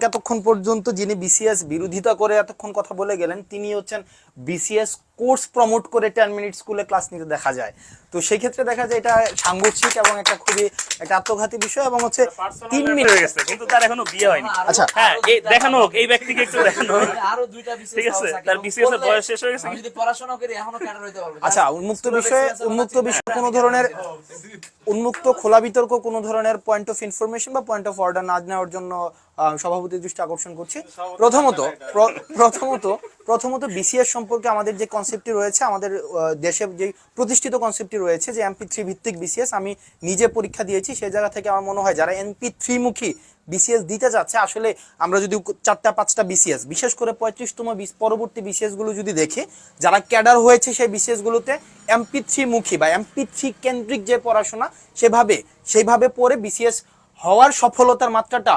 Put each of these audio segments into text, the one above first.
এতক্ষণ পর্যন্ত যিনি বিসিএস বিরোধিতা করে এতক্ষণ কথা বলে গেলেন তিনি হচ্ছেন বিসিএস কোর্স প্রমোট করে টেন মিনিট স্কুলে ক্লাস নিতে দেখা যায়। তো সেই ক্ষেত্রে দেখা যায় এটা সাংঘর্ষিক এবং একটা খুবই একটা আত্মঘাতী বিষয় এবং হচ্ছে তিন মিনিট হয়ে গেছে কিন্তু তার এখনও বিয়ে হয়নি। আচ্ছা। হ্যাঁ এই দেখানো হোক এই ব্যক্তিকে একটু দেখানো হোক। আরও দুইটা BCS ঠিক আছে, তার BCS এর বয়স শেষ হয়ে গেছে যদি পড়াশোনা করি এখনও ক্যাডার হইতে পারব। আচ্ছা উন্মুক্ত বিষয়ে উন্মুক্ত বিষয়ে কোনো ধরনের উন্মুক্ত খোলা বিতর্ক কোনো ধরনের পয়েন্ট অফ ইনফরমেশন বা পয়েন্ট অফ অর্ডার না নেওয়ার জন্য আহ, সভাপতির দৃষ্টি আকর্ষণ করছি। প্রথমত প্রথমত প্রথমত বিসিএস সম্পর্কে আমাদের যে কনসেপ্টটি রয়েছে, আমাদের দেশে যে প্রতিষ্ঠিত কনসেপ্টটি রয়েছে যে এমপি থ্রি ভিত্তিক বিসিএস আমি নিজে পরীক্ষা দিয়েছি সেই জায়গা থেকে আমার মনে হয় যারা এমপি থ্রি মুখী বিসিএস দিতে যাচ্ছে, আসলে আমরা যদি চারটা, পাঁচটা বিসিএস বিশেষ করে পঁয়ত্রিশতম পরবর্তী বিসিএসগুলো যদি দেখি, যারা ক্যাডার হয়েছে সেই বিসিএস গুলোতে এমপি থ্রি মুখী বা এমপি থ্রি কেন্দ্রিক যে পড়াশোনা, সেভাবে সেইভাবে পড়ে বিসিএস হওয়ার সফলতার মাত্রাটা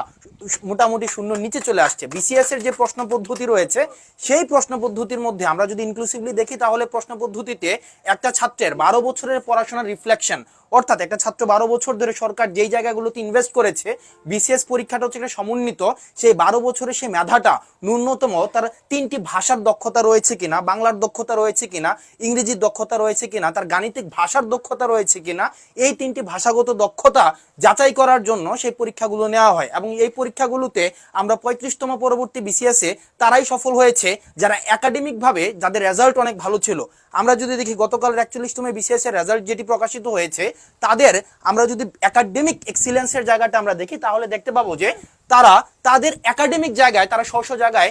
মোটামুটি শূন্য নিচে চলে আসছে। বিসিএস এর যে প্রশ্ন পদ্ধতি রয়েছে, সেই প্রশ্ন পদ্ধতির মধ্যে আমরা যদি ইনক্লুসিভলি দেখি, তাহলে প্রশ্ন পদ্ধতিতে একটা ছাত্রের বারো বছরের পড়াশোনার রিফ্লেকশন অর্থাৎ একটা ছাত্র বারো বছর ধরে সরকার যেই জায়গাগুলোতে ইনভেস্ট করেছে বিসিএস পরীক্ষাটা হচ্ছে একটা সমন্বিত, সেই বারো বছরের সেই মেধাটা ন্যূনতম তার তিনটি ভাষার দক্ষতা রয়েছে কিনা, বাংলার দক্ষতা রয়েছে কিনা, ইংরেজির দক্ষতা রয়েছে কিনা, তার গাণিতিক ভাষার দক্ষতা রয়েছে কিনা, এই তিনটি ভাষাগত দক্ষতা যাচাই করার জন্য সেই পরীক্ষাগুলো নেওয়া হয়। এবং এই পরীক্ষাগুলোতে আমরা পঁয়ত্রিশতম পরবর্তী বিসিএসে তারাই সফল হয়েছে যারা একাডেমিক ভাবে যাদের রেজাল্ট অনেক ভালো ছিল। আমরা যদি দেখি, গতকালের একচল্লিশতম বিসিএস এর রেজাল্ট যেটি প্রকাশিত হয়েছে তাদের আমরা যদি একাডেমিক এক্সিলেন্সের জায়গাটা আমরা দেখি তাহলে দেখতে পাবো যে তারা তাদের একাডেমিক জায়গায়, তারা স্ব জায়গায়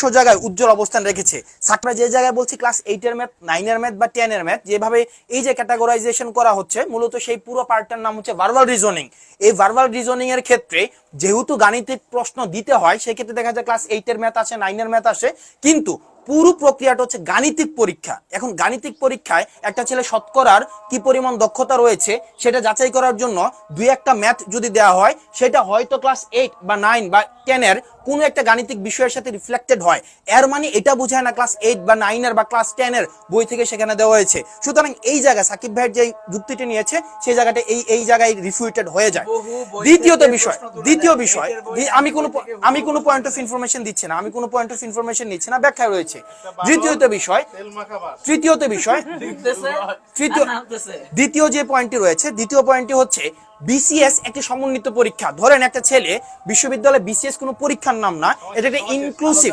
স্ব জায়গায় উজ্জ্বল অবস্থান রেখেছে। আমরা যে জায়গায় বলছি ক্লাস এইটের ম্যাথ নাইনের ম্যাথ বা টেনের ম্যাথ যেভাবে এই যে ক্যাটাগরাইজেশন করা হচ্ছে, মূলত সেই পুরো পার্টটার নাম হচ্ছে ভার্বাল রিজনিং এই ভার্বাল রিজনিং এর ক্ষেত্রে যেহেতু গাণিতিক প্রশ্ন দিতে হয়, সেক্ষেত্রে দেখা যায় ক্লাস এইটের ম্যাথ আসে নাইনের ম্যাথ আসে, কিন্তু পুরো প্রক্রিয়াটা হচ্ছে গাণিতিক পরীক্ষা। এখন গাণিতিক পরীক্ষায় একটা ছেলে শতকরার কি পরিমাণ দক্ষতা রয়েছে, সেটা যাচাই করার জন্য দুই একটা ম্যাথ যদি দেওয়া হয়, সেটা হয়তো ক্লাস এইট বা নাইন বা টেনের কোনো একটা গাণিতিক বিষয়ের সাথে রিফ্লেক্টেড হয়। এর মানে এটা বোঝায় না ক্লাস এইট বা নাইনের বা ক্লাস টেনের বই থেকে সেখানে দেওয়া হয়েছে। সুতরাং এই জায়গায় সাকিব ভাইয়ের যে যুক্তিটি নিয়েছে সেই জায়গাটা এই এই জায়গায় রিফিউটেড হয়ে যায়। দ্বিতীয়ত বিষয় দ্বিতীয় বিষয় আমি কোনো আমি কোনো পয়েন্ট অফ ইনফরমেশন দিচ্ছি না আমি কোনো পয়েন্ট অফ ইনফরমেশন নিচ্ছি না ব্যাখ্যা রয়েছে। দ্বিতীয়ত বিষয় তৃতীয়ত বিষয় তৃতীয় দ্বিতীয় যে পয়েন্টটি রয়েছে দ্বিতীয় পয়েন্টটি হচ্ছে বিসিএস একটি সমন্বিত পরীক্ষা। ধরেন একটা ছেলে বিশ্ববিদ্যালয়ে বিসিএস কোনো পরীক্ষার নাম না এটা একটা ইনক্লুসিভ।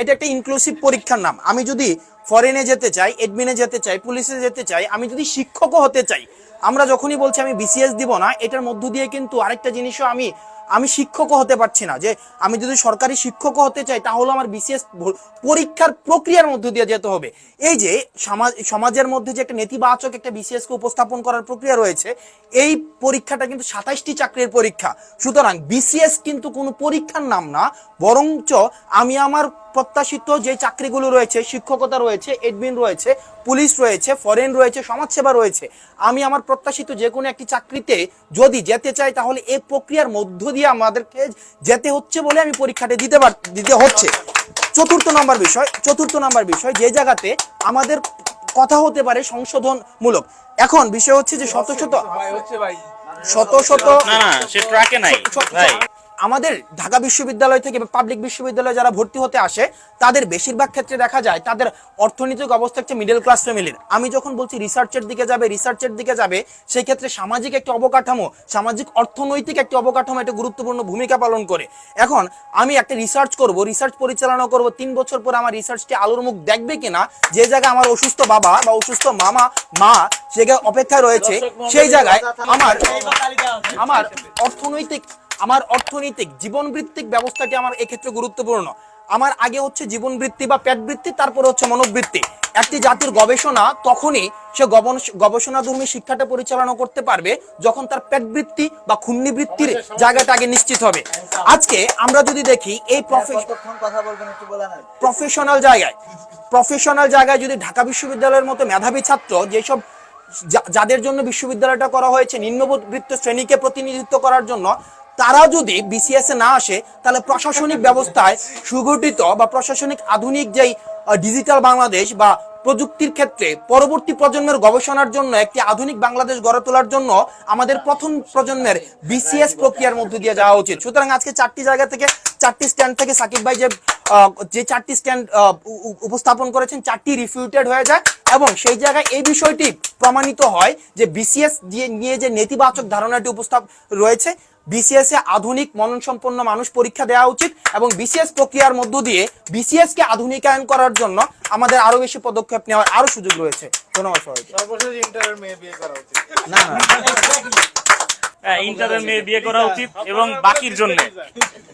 এটা একটা ইনক্লুসিভ পরীক্ষার নাম। আমি যদি ফরেনে যেতে চাই এডমিনে যেতে চাই পুলিশে যেতে চাই, আমি যদি শিক্ষকও হতে চাই, আমরা যখনই বলছি আমি বিসিএস দিব না, এটার মধ্য দিয়ে কিন্তু আরেকটা জিনিসও আমি আমি শিক্ষকও হতে পারছি না। যে আমি যদি সরকারি শিক্ষকও হতে চাই তাহলে আমার বিসিএস পরীক্ষার প্রক্রিয়ার মধ্য দিয়ে যেতে হবে। এই যে সমাজ সমাজের মধ্যে যে একটা নেতিবাচক একটা বিসিএস কে উপস্থাপন করার প্রক্রিয়া রয়েছে, এই পরীক্ষাটা কিন্তু সাতাইশটি চাকরির পরীক্ষা। সুতরাং বিসিএস কিন্তু কোনো পরীক্ষার নাম না, বরঞ্চ আমি আমার প্রত্যাশিত যে চাকরিগুলো রয়েছে শিক্ষকতা রয়েছে এডমিন রয়েছে পুলিশ রয়েছে ফরেন রয়েছে সমাজসেবা রয়েছে আমি আমার প্রত্যাশিত যে কোনো একটি চাকরিতে যদি যেতে চাই তাহলে এই প্রক্রিয়ার মধ্য দিয়ে আমাদেরকে যেতে হচ্ছে বলে আমি পরীক্ষাটা দিতে পার দিতে হচ্ছে। চতুর্থ নম্বর বিষয় চতুর্থ নম্বর বিষয় যে জায়গাতে আমাদের কথা হতে পারে সংশোধনমূলক। এখন বিষয় হচ্ছে যে শত শত শত শত না না সে ট্রাকে নাই ভাই। আমাদের ঢাকা বিশ্ববিদ্যালয় থেকে পাবলিক বিশ্ববিদ্যালয়ে যারা ভর্তি হতে আসে তাদের বেশিরভাগ ক্ষেত্রে দেখা যায় তাদের অর্থনৈতিক অবস্থা হচ্ছে মিডল ক্লাস ফ্যামিলির আমি যখন বলছি রিসার্চের দিকে যাবে রিসার্চের দিকে যাবে সেই ক্ষেত্রে সামাজিক একটি অবকাঠামো সামাজিক অর্থনৈতিক একটি অবকাঠামো একটা গুরুত্বপূর্ণ ভূমিকা পালন করে। এখন আমি একটা রিসার্চ করব রিসার্চ পরিচালনা করব তিন বছর পর আমার রিসার্চটি আলোর মুখ দেখবে কিনা যে জায়গায় আমার অসুস্থ বাবা বা অসুস্থ মামা মা সে অপেক্ষায় রয়েছে সেই জায়গায় আমার আমার অর্থনৈতিক আমার অর্থনৈতিক জীবনবৃত্তিক ব্যবস্থাটি আমার এক্ষেত্রে গুরুত্বপূর্ণ। আমার আগে হচ্ছে জীবনবৃত্তি বা পেটবৃত্তি তারপরে হচ্ছে মনোবৃত্তি। একটি জাতির গবেষণা তখনই সে গবেষণাধর্মী শিক্ষাটা পরিচালনা করতে পারবে যখন তার পেটবৃত্তি বা খুন্নিবৃত্তির জায়গাটা আগে নিশ্চিত হবে। আজকে আমরা যদি দেখি এই প্রফেশনাল জায়গায় প্রফেশনাল জায়গায় যদি ঢাকা বিশ্ববিদ্যালয়ের মতো মেধাবী ছাত্র যেসব যাদের জন্য বিশ্ববিদ্যালয়টা করা হয়েছে নিম্নবৃত্ত শ্রেণীকে প্রতিনিধিত্ব করার জন্য তারা যদি বিসিএস এ না আসে, তাহলে প্রশাসনিক ব্যবস্থায় সুগঠিত বা প্রশাসনিক আধুনিক যেই ডিজিটাল বাংলাদেশ বা প্রযুক্তির ক্ষেত্রে পরবর্তী প্রজন্মের গবেষণার জন্য একটি আধুনিক বাংলাদেশ গড়ে তোলার জন্য আমাদের প্রথম প্রজন্মের বিসিএস প্রক্রিয়ার মধ্যে দিয়ে যাওয়া উচিত। সুতরাং আজকে চারটি জায়গা থেকে, চারটি স্ট্যান্ড থেকে সাকিব ভাই যে যে চারটি স্ট্যান্ড উপস্থাপন করেছেন, চারটি রিফিউটেড হয়ে যায় এবং সেই জায়গায় এই বিষয়টি প্রমাণিত হয় যে বিসিএস দিয়ে, নিয়ে যে নেতিবাচক ধারণাটি উপস্থাপ, রয়েছে বিসিএস এ আধুনিক মনন সম্পন্ন মানুষ পরীক্ষা দেওয়া উচিত এবং বিসিএস প্রক্রিয়ার মধ্য দিয়ে বিসিএস কে আধুনিকায়ন করার জন্য আমাদের আরও বেশি পদক্ষেপ নেওয়ার আরও সুযোগ রয়েছে। ধন্যবাদ সবাইকে। সর্বশেষ ইন্টারের মেয়ে বিয়ে করা উচিত। না না। ইন্টারের মেয়ে বিয়ে করা উচিত এবং বাকির জন্য।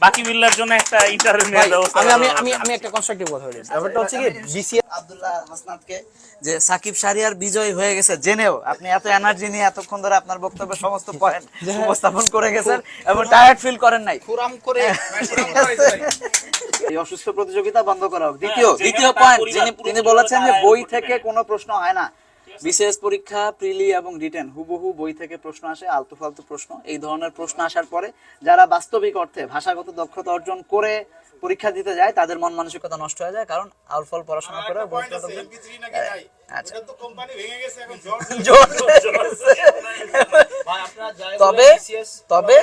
বাকি মিল্লার জন্য একটা ইন্টারের মেয়ের ব্যবস্থা আমি আমি আমি একটা কনস্ট্রাকটিভ কথা বলি। ব্যাপারটা হচ্ছে কি বিসিএস আব্দুল্লাহ হাসনাতকে যে সাকিব শারিয়ার বিজয় হয়ে গেছে জেনেও আপনি এত এনার্জি নিয়ে এতক্ষণ ধরে আপনার বক্তব্যের সমস্ত পয়েন্ট উপস্থাপন করে গেছেন এবং টায়ার্ড ফিল করেন নাই। খুরাম করে এই অসুস্থ প্রতিযোগিতা বন্ধ করা হোক। দ্বিতীয় দ্বিতীয় পয়েন্ট যিনি তিনি বলেছেন যে বই থেকে কোনো প্রশ্ন হয় না। বিশেষ পরীক্ষা প্রিলি এবং রিটেন হুবহু বই থেকে প্রশ্ন আসে আলতু ফালতু প্রশ্ন এই ধরনের প্রশ্ন আসার পরে যারা বাস্তবিক অর্থে ভাষাগত দক্ষতা অর্জন করে পরীক্ষা দিতে যায় তাদের মন মানসিকতা নষ্ট হয়ে যায় কারণ আলফল পড়াশোনা করে বই পয়েন্ট আছে এমপি3 নাকি নাই আচ্ছা এটা তো কোম্পানি ভেঙে গেছে এখন জর্জ জোর তবে তবে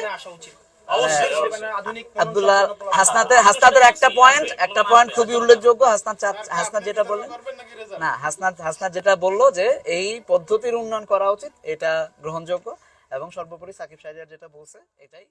আব্দুল্লাহ হাসনাতের হাসনাতের একটা পয়েন্ট একটা পয়েন্ট খুবই উল্লেখযোগ্য। হাসনাত হাসনাত যেটা বললেন? না হাসনাত হাসনাত যেটা বলল যে এই পদ্ধতির উন্নয়ন করা উচিত এটা গ্রহণযোগ্য। এবং সর্বোপরি সাকিব সাহেজার যেটা বলছে এটাই